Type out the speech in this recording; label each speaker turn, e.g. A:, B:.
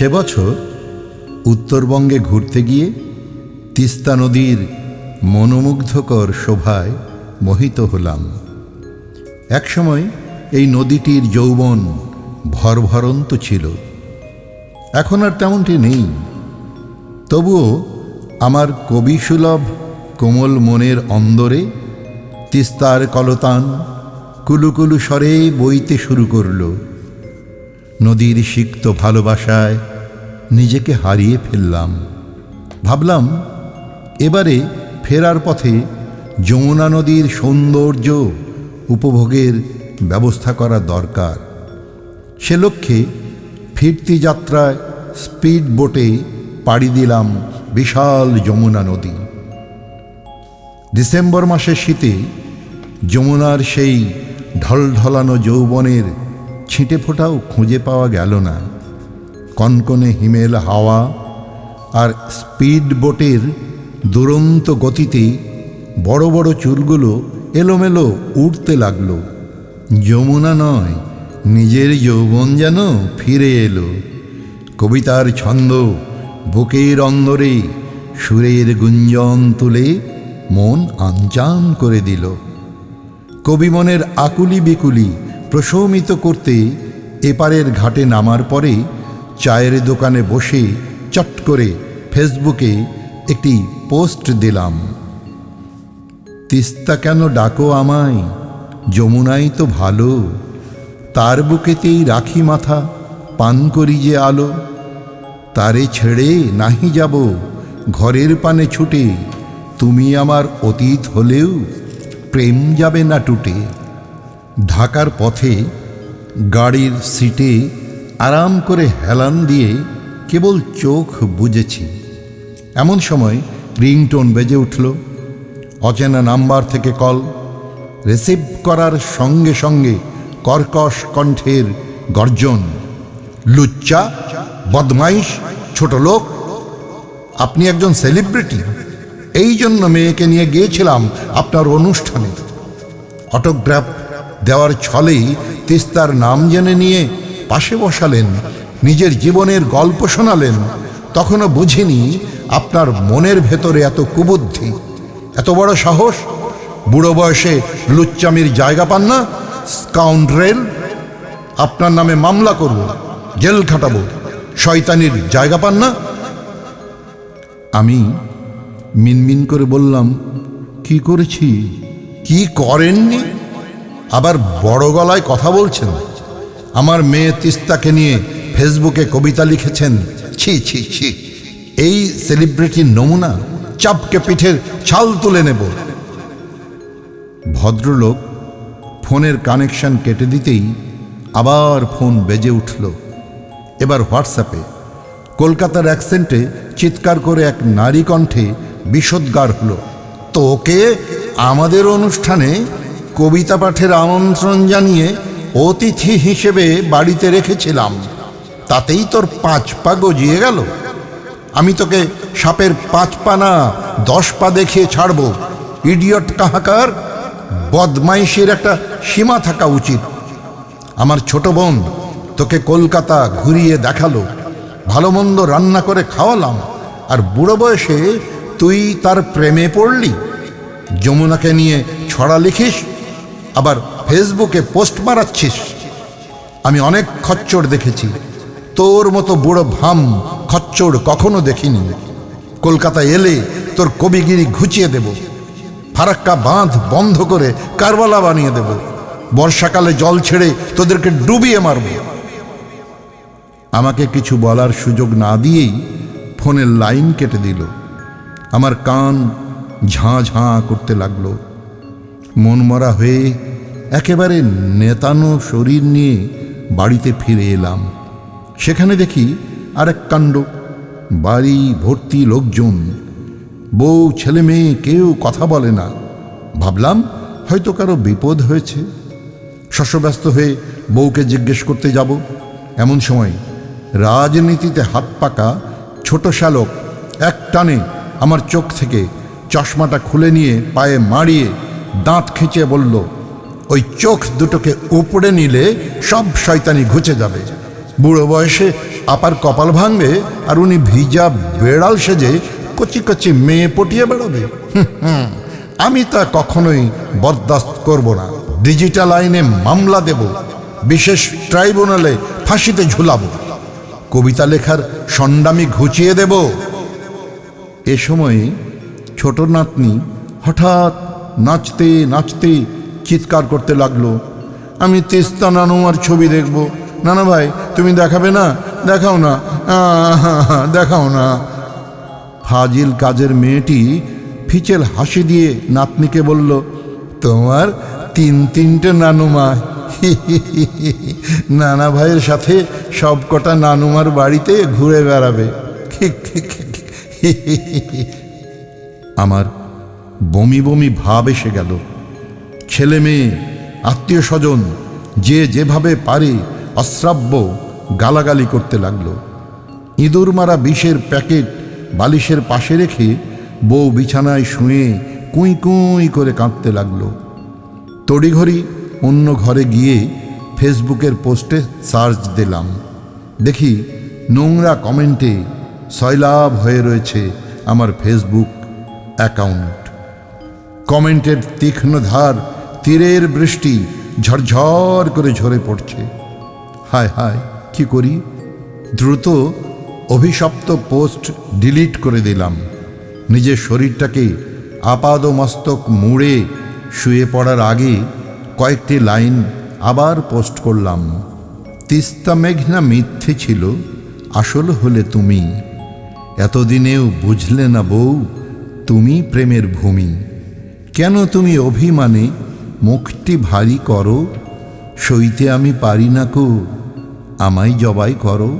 A: সে বছর উত্তরবঙ্গে ঘুরতে গিয়ে তিস্তা নদীর মনোমুগ্ধকর শোভায় মোহিত হলাম। একসময় এই নদীটির যৌবন ভরভরন্ত ছিল। এখন আর তেমনটি নেই। তবুও আমার কবিসুলভ কোমল মনের অন্দরে তিস্তার কলতান কুলুকুলু স্বরে বইতে শুরু করল। নদীর সিক্ত ভালোবাসায় নিজেকে হারিয়ে ফেললাম। ভাবলাম, এবারে ফেরার পথে যমুনা নদীর সৌন্দর্য উপভোগের ব্যবস্থা করা দরকার। সে লক্ষ্যে ফিরতি যাত্রায় স্পিড বোটে পাড়ি দিলাম বিশাল যমুনা নদী। ডিসেম্বর মাসের শীতে যমুনার সেই ঢলঢলানো যৌবনের ছিটে ফোটাও খুঁজে পাওয়া গেল না। কনকনে হিমেল হাওয়া আর স্পিড বোটের দুরন্ত গতিতে বড় বড় চুলগুলো এলোমেলো উঠতে লাগল। যমুনা নয়, নিজের যৌবন যেন ফিরে এলো। কবিতার ছন্দ বুকের অন্দরে, সুরের গুঞ্জন তুলে মন আনচান করে দিল। কবি মনের আকুলি বিকুলি প্রশমিত করতে এপারের ঘাটে নামার পরে চায়ের দোকানে বসে চট করে ফেসবুকে একটি পোস্ট দিলাম। তিস্তা কেন ডাকো আমায়? যমুনাই তো ভালো। তার বুকেতেই রাখি মাথা, পান করি যে আলো। তারে ছেড়ে নাহি যাব, ঘরের পানে ছুটে। তুমি আমার অতীত হলেও প্রেম যাবে না টুটে। ঢাকার পথে গাড়ির সিটে আরাম করে হেলান দিয়ে কেবল চোখ বুঝেছি এমন সময় রিংটোন বেজে উঠল। অচেনা নাম্বার থেকে কল। রিসিভ করার সঙ্গে সঙ্গে কর্কশ কণ্ঠের গর্জন। লুচ্চা, বদমাইশ, ছোট লোক, আপনি একজন সেলিব্রিটি। এই জন্য মেয়েকে নিয়ে গিয়েছিলাম আপনার অনুষ্ঠানে। অটোগ্রাফ দেওয়ার ছলেই তিস্তার নাম জেনে নিয়ে পাশে বসালেন, নিজের জীবনের গল্প শোনালেন, তখনও বুঝিনি আপনার মনের ভেতরে এত কুবুদ্ধি। এত বড় সাহস? বুড়ো বয়সে লুচ্চামির জায়গা পান না? স্কাউন্ড্রেল? আপনার নামে মামলা করব, জেল খাটাবো, শয়তানির জায়গা পান না? আমি মিনমিন করে বললাম, কি করেছি? কি করেননি? আবার বড় গলায় কথা বলছেন। আমার মেয়ে তিস্তাকে নিয়ে ফেসবুকে কবিতা লিখেছেন। ছি ছি ছি। এই সেলিব্রিটির নমুনা চাপকে পিঠের ছাল তুলে নেব। ভদ্রলোক ফোনের কানেকশন কেটে দিতেই আবার ফোন বেজে উঠল। এবার হোয়াটসঅ্যাপে কলকাতার অ্যাকসেন্টে চিৎকার করে এক নারী কণ্ঠে বিষোদ্গার হলো, তোকে আমাদের অনুষ্ঠানে কবিতা পাঠের আমন্ত্রণ জানিয়ে অতিথি হিসেবে বাড়িতে রেখেছিলাম। তাতেই তোর পাঁচ পা গজিয়ে গেল। আমি তোকে সাপের পাঁচ পা না, দশ পা দেখিয়ে ছাড়বো। ইডিয়ট কাহাকার, বদমাইশের একটা সীমা থাকা উচিত। আমার ছোট বোন তোকে কলকাতা ঘুরিয়ে দেখাল। ভালো মন্দ রান্না করে খাওয়ালাম। আর বুড়ো বয়সে তুই তার প্রেমে পড়লি। যমুনাকে নিয়ে ছড়া লিখিস, আবার ফেসবুকে পোস্ট মারাচ্ছিস? আমি অনেক খচ্চর দেখেছি। তোর মতো বুড়ো ভাম খচ্চর কখনো দেখিনি। কলকাতা এলে তোর কবিগিরি ঘুচিয়ে দেব। ফারাক্কা বাঁধ বন্ধ করে কারবালা বানিয়ে দেব। বর্ষাকালে জল ছেড়ে তোদেরকে ডুবিয়ে মারব। আমাকে কিছু বলার সুযোগ না দিয়েই ফোনের লাইন কেটে দিল। আমার কান ঝাঁ ঝাঁ করতে লাগল। মনমরা হয়ে একেবারে নেতানো শরীর নিয়ে বাড়িতে ফিরে এলাম। সেখানে দেখি আরেক কাণ্ড। বাড়ি ভর্তি লোকজন। বউ, ছেলে, মেয়ে, কেউ কথা বলে না। ভাবলাম হয়তো কারও বিপদ হয়েছে। শস্যব্যস্ত হয়ে বউকে জিজ্ঞেস করতে যাব। এমন সময় রাজনীতিতে হাত পাকা ছোট শ্যালক এক টানে আমার চোখ থেকে চশমাটা খুলে নিয়ে পায়ে মারিয়ে দাঁত খেঁচে বলল ওই চোখ দুটোকে উপড়ে নিলে সব শয়তানি ঘুচে যাবে। বুড়ো বয়সে আপার কপাল ভাঙবে আর উনি ভিজা বেড়াল সেজে কচি কচি মেয়ে পটিয়ে বেড়াবে। আমি তা কখনোই বরদাস্ত করব না। ডিজিটাল আইনে মামলা দেব, বিশেষ ট্রাইব্যুনালে ফাঁসিতে ঝুলাবো। কবিতা লেখার সন্ডামি ঘুচিয়ে দেব। এ সময়ে ছোট নাতনি হঠাৎ নাচতে নাচতে চিৎকার করতে লাগল। আমি তিস্তা নানুমার ছবি দেখব। নানা ভাই, তুমি দেখাবে না? দেখাও না। দেখাও না। ফাজিল কাজের মেয়েটি ফিচেল হাসি দিয়ে নাতনিকে বলল, তোমার তিন তিনটে নানুমা। নানা ভাইয়ের সাথে সব কটা নানুমার বাড়িতে ঘুরে বেড়াবে। আমার বমি বমি ভাব এসে গেল। ছেলে মেয়ে, আত্মীয় স্বজন যে যেভাবে পারে অশ্রাব্য গালাগালি করতে লাগল। ইঁদুর মারা বিষের প্যাকেট বালিশের পাশে রেখে বউ বিছানায় শুয়ে কুঁই কুঁই করে কাঁদতে লাগল। তড়িঘড়ি অন্য ঘরে গিয়ে ফেসবুকের পোস্টে সার্চ দিলাম। দেখি নোংরা কমেন্টে সয়লাভ হয়ে রয়েছে আমার ফেসবুক অ্যাকাউন্ট। কমেন্টের তীক্ষ্ণ ধার তীরের বৃষ্টি ঝরঝর করে ঝরে পড়ছে। হায় হায়, কি করি? দ্রুত অভিশপ্ত পোস্ট ডিলিট করে দিলাম। নিজের শরীরটাকে আপাদ মস্তক মুড়ে শুয়ে পড়ার আগে কয়েকটি লাইন আবার পোস্ট করলাম। তিস্তা মেঘনা মিথ্যে ছিল, আসল হলে তুমি। এতদিনেও বুঝলে না বউ, তুমি প্রেমের ভূমি। কেন তুমি অভিমানে মুখটি ভারী করো সইতে আমি পারি না কো আমায় জবাই করো।